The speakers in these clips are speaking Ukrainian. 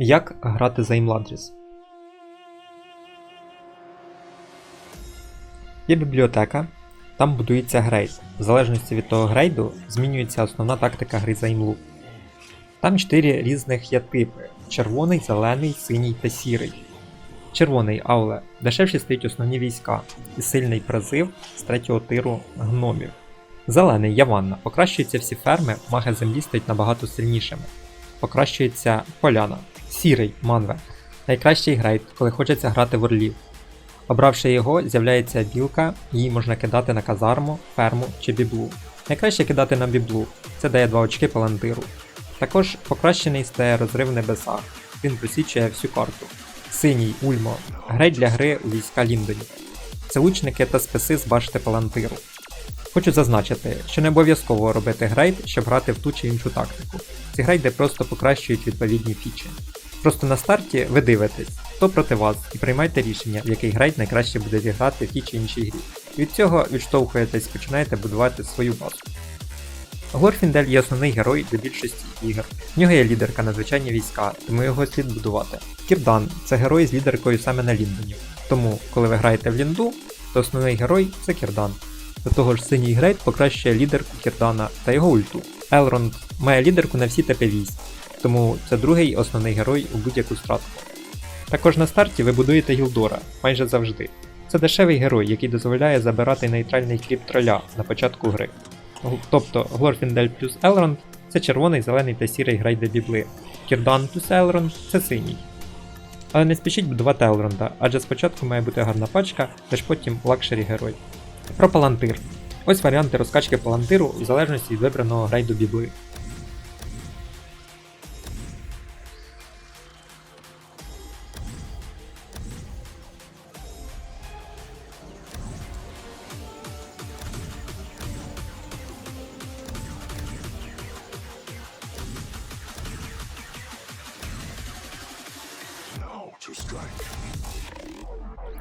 Як грати за Імладріс? Є бібліотека, там будується грейд. В залежності від того грейду змінюється основна тактика гри за імлу. Там 4 різних є типи: червоний, зелений, синій та сірий. Червоний ауле дешевші стоять основні війська і сильний призив з третього тиру гномів. Зелений Яванна покращуються всі ферми, маги землі стають набагато сильнішими. Покращується поляна. Сірий манве. Найкращий грейд, коли хочеться грати в орлів. Обравши його, з'являється білка, її можна кидати на казарму, ферму чи біблу. Найкраще кидати на біблу, це дає 2 очки палантиру. Також покращений стає розрив в небесах, він просічує всю карту. Синій Ульмо грейд для гри у війська Ліндонів. Це лучники та списи з башти палантиру. Хочу зазначити, що не обов'язково робити грейд, щоб грати в ту чи іншу тактику. Ці грейди просто покращують відповідні фічі. Просто на старті ви дивитесь, хто проти вас, і приймайте рішення, в який грейд найкраще буде зіграти в тій чи іншій грі. Від цього відштовхуєтесь і починаєте будувати свою базу. Глорфіндель є основний герой для більшості ігор. В нього є лідерка на звичайні війська, тому його слід будувати. Кірдан це герой з лідеркою саме на Ліндоні. Тому, коли ви граєте в Лінду, то основний герой це Кірдан. До того ж, синій грейд покращує лідерку Кірдана та його ульту. Елронд має лідерку на всі типи військ, тому це другий основний герой у будь-яку стратку. Також на старті ви будуєте Гілдора майже завжди. Це дешевий герой, який дозволяє забирати нейтральний кріп троля на початку гри. Тобто Глорфіндель плюс Елронд це червоний, зелений та сірий грейди бібли. Кірдан плюс Елронд це синій. Але не спішіть будувати Елронда, адже спочатку має бути гарна пачка, лиш потім лакшері герой. Про палантир. Ось варіанти розкачки палантиру в залежності від вибраного грейду бібли.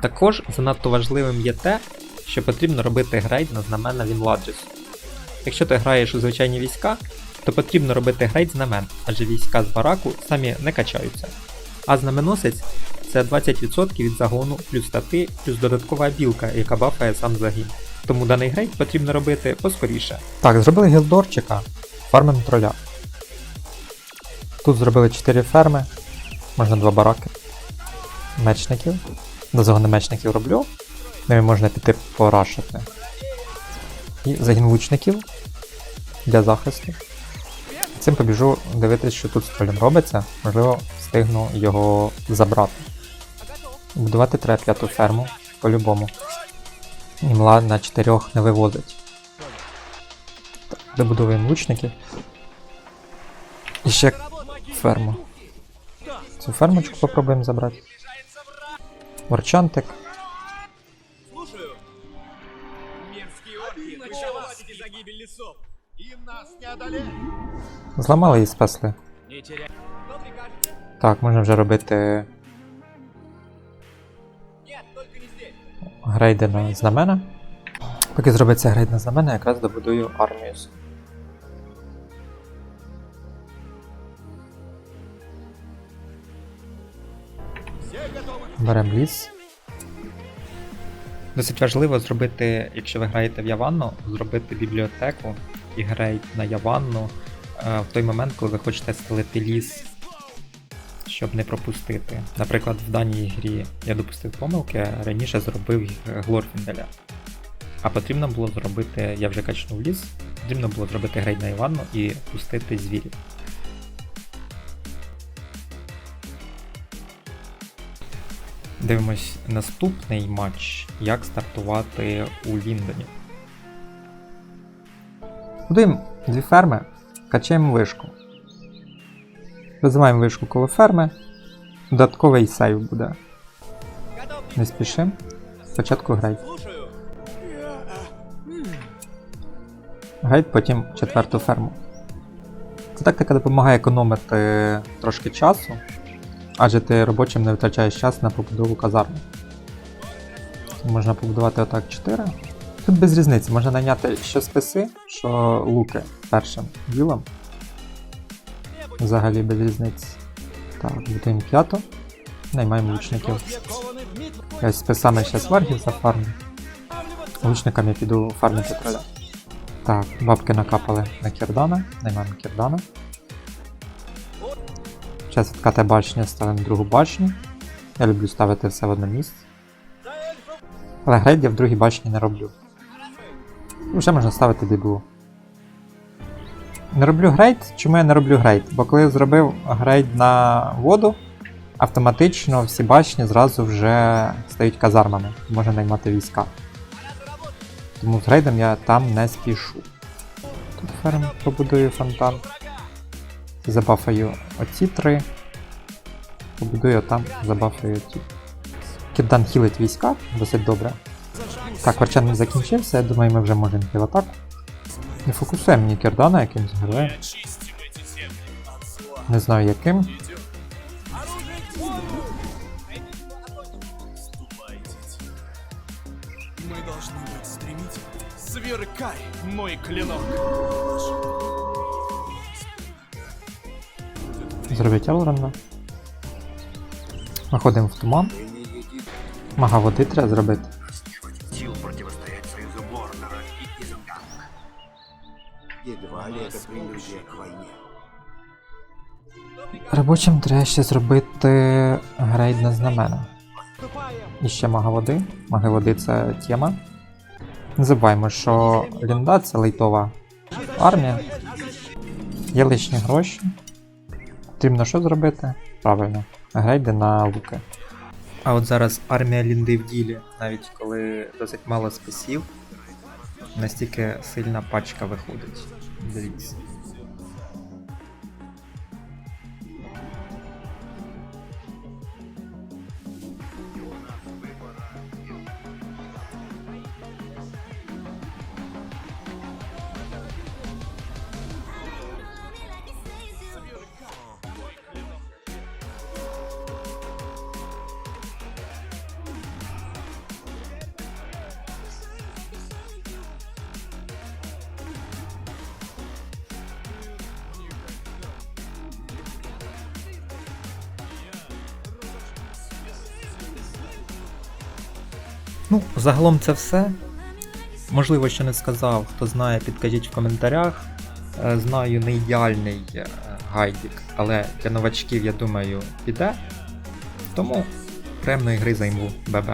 Також занадто важливим є те, що потрібно робити грейд на знамена Вінладжесу. Якщо ти граєш у звичайні війська, то потрібно робити грейд знамен, адже війська з бараку самі не качаються. А знаменосець це 20% від загону, плюс стати, плюс додаткова білка, яка бафає сам загін. Тому даний грейд потрібно робити поскоріше. Так, зробили гілдорчика, фармимо троля. Тут зробили 4 ферми, можна 2 бараки. Мечників. До загону мечників роблю. Ними можна піти порашити. І загін лучників для захисту. Цим побіжу дивитись, що тут тролем робиться. Можливо, встигну його забрати. Будувати треба п'яту ферму, по-любому. Імла на чотирьох не виводить. Так, добудовуємо лучників. І ще ферму. Цю фермочку попробуємо забрати. Ворчантик. Слушаю. Мерзкие орки, началась за гибель лесов. Им нас не одолеть. Зламали і спасли. Не теряй. Так, можна вже робити здесь. грейди на знамена. Поки зробиться грейд на знамена, якраз добудую армію. Беремо ліс. Досить важливо зробити, якщо ви граєте в Яванну, зробити бібліотеку і грейд на Яванну е, в той момент, коли ви хочете стелити ліс, щоб не пропустити. Наприклад, в даній грі я допустив помилки, раніше зробив Глорфінделя. А потрібно було зробити, я вже качнув ліс, потрібно було зробити грейд на Іванну і пустити звірів. Дивимось наступний матч, як стартувати у Ліндоні. Будуємо дві ферми, качаємо вишку. Визиваємо вишку коло ферми. Додатковий сейв буде. Не спішимо. Спочатку грейд. Грейд, потім четверту ферму. Ця тактика допомагає економити трошки часу, адже ти робочим не витрачаєш час на побудову казарми. Можна побудувати отак 4. Тут без різниці, можна найняти що списи, що луки першим ділом. Взагалі без різниці. Так, будуємо п'яту. Наймаємо лучників. Я саме зараз варгів зафармлю. Лучникам я піду фармити кроля. Так, бабки накапали на Кірдана. Наймаємо Кірдана. Зараз відкати башню, ставимо другу башню. Я люблю ставити все в одне місце. Але грейд я в другій башні не роблю. Вже можна ставити дебу. Не роблю грейд. Чому я не роблю грейд? Бо коли я зробив грейд на воду, автоматично всі башні зразу вже стають казармами, можна наймати війська. Тому з грейдом я там не спішу. Тут ферм побудую фонтан. Забафаю оці три. Побудую там, забафаю оці. Кірдан хілить війська, досить добре. Так, Варчан не закінчився, я думаю, ми вже можемо йти в атаку. Не фокусуємо мені Кірдана якимсь героєм. Не знаю яким. Мы должны быть стремительны. Сверкай, мой клинок. Зробить Елрона. Виходимо в туман. Мага води треба зробити. Робочим треба ще зробити грейд на знамена. І ще мага води. Маги води це тема. Не забуваємо, що Лінда це лейтова армія. Є лишні гроші. Потрібно що зробити? Правильно, грейди на луки. А от зараз армія Лінди в ділі, навіть коли досить мало списів, настільки сильна пачка виходить. Дивіться. Ну, загалом це все. Можливо, ще не сказав, хто знає, підкажіть в коментарях. Е, Знаю, не ідеальний гайдік, гайдик, але для новачків, я думаю, піде. Тому приємної гри займу ББ.